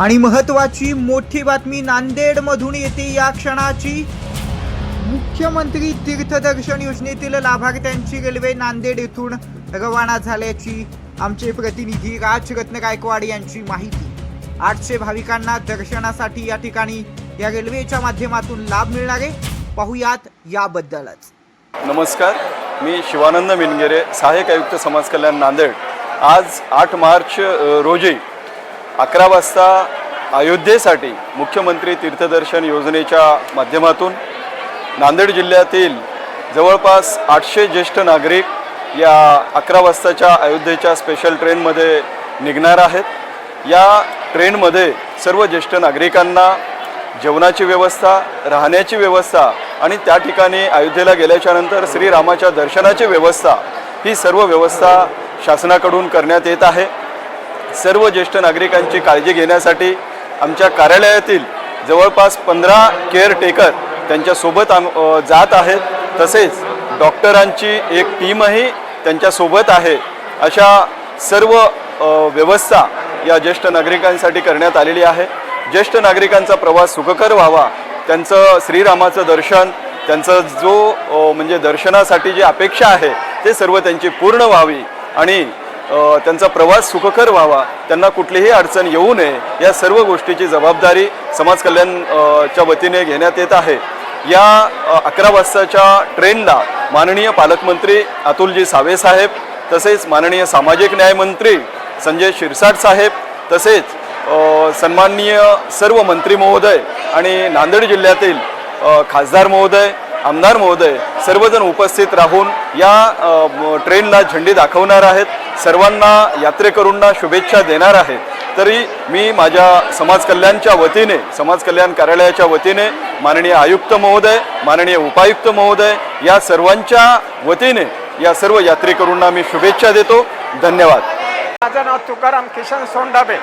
आणि महत्वाची मोठी बातमी नांदेड मधून येते या क्षणाची. मुख्यमंत्री तीर्थदर्शन योजनेतील लाभार्थ्यांची रेल्वे नांदेड येथून रवाना झाल्याची आमचे प्रतिनिधी राजरत्न गायकवाड यांची माहिती. आठशे भाविकांना दर्शनासाठी या ठिकाणी या रेल्वेच्या माध्यमातून लाभ मिळणार आहे. पाहुयात याबद्दलच. नमस्कार मी शिवानंद मिनगेरे सहाय्यक आयुक्त समाज कल्याण नांदेड. आज आठ मार्च रोजी अकरा वाजता अयोध्येसाठी मुख्यमंत्री तीर्थदर्शन योजनेच्या माध्यमातून नांदेड जिल्ह्यातील जवळपास आठशे ज्येष्ठ नागरिक या अकरा वाजताच्या अयोध्येच्या स्पेशल ट्रेनमध्ये निघणार आहेत. या ट्रेनमध्ये सर्व ज्येष्ठ नागरिकांना जेवणाची व्यवस्था राहण्याची व्यवस्था आणि त्या ठिकाणी अयोध्येला गेल्याच्यानंतर श्रीरामाच्या दर्शनाची व्यवस्था ही सर्व व्यवस्था शासनाकडून करण्यात येत आहे. सर्व ज्येष्ठ नागरिकांची काळजी घेण्यासाठी आमच्या कार्यालयातील जवळपास पंधरा केअर टेकर त्यांच्यासोबत आम जात आहेत. तसेच डॉक्टरांची एक टीमही त्यांच्यासोबत आहे. अशा सर्व व्यवस्था या ज्येष्ठ नागरिकांसाठी करण्यात आलेली आहे. ज्येष्ठ नागरिकांचा प्रवास सुखकर व्हावा. त्यांचं श्रीरामाचं दर्शन त्यांचं जो म्हणजे दर्शनासाठी जी अपेक्षा आहे ते सर्व त्यांची पूर्ण व्हावी. आणि त्यांचा प्रवास सुखकर व्हावा. त्यांना कुठलीही अडचण येऊ नये. या सर्व गोष्टीची जबाबदारी समाज कल्याण च्या वतीने घेण्यात येत आहे. या अकरा वाजताच्या ट्रेनला माननीय पालकमंत्री अतुलजी सावे साहेब तसेच माननीय सामाजिक न्यायमंत्री संजय शिरसाट साहेब तसेच सन्माननीय सर्व मंत्री महोदय आणि नांदेड जिल्ह्यातील खासदार महोदय आमदार महोदय सर्वजण उपस्थित राहून या ट्रेनला झेंडे दाखवणार आहेत. सर्वांना यात्रेकरूंना शुभेच्छा देणार आहेत. तरी मी माझ्या समाज कल्याणच्या वतीने समाज कल्याण कार्यालयाच्या वतीने माननीय आयुक्त महोदय माननीय उपायुक्त महोदय या सर्वांच्या वतीने या सर्व यात्रेकरूंना मी शुभेच्छा देतो. धन्यवाद. माझं नाव तुकाराम किशन सोंडाबे.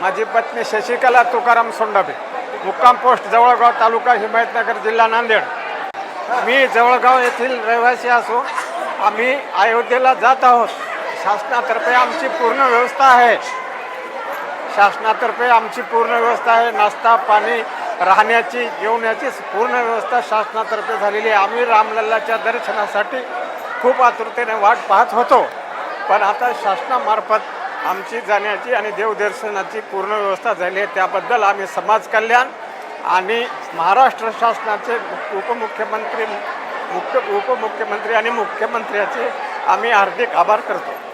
माझी पत्नी शशिकला तुकाराम सोंडाबे. मुक्काम पोस्ट जवळगाव तालुका हिमायतनगर जिल्हा नांदेड. मी जवळगाव येथील रहिवासी असो आम्ही अयोध्येला जात आहोत. शासनातर्फे आमची पूर्ण व्यवस्था आहे. शासनातर्फे आमची पूर्ण व्यवस्था आहे. नाश्ता पाणी राहण्याची जेवण्याची पूर्ण व्यवस्था शासनातर्फे झालेली आहे. आम्ही रामलल्लाच्या दर्शनासाठी खूप आतुरतेने वाट पाहत होतो. पण आता शासनामार्फत आमची जाण्याची आणि देवदर्शनाची पूर्ण व्यवस्था झाली आहे. त्याबद्दल आम्ही समाज कल्याण आणि महाराष्ट्र शासनाचे उपमुख्यमंत्री मुख्य उपमुख्यमंत्री आणि मुख्यमंत्र्याचे आम्ही हार्दिक आभार करतो.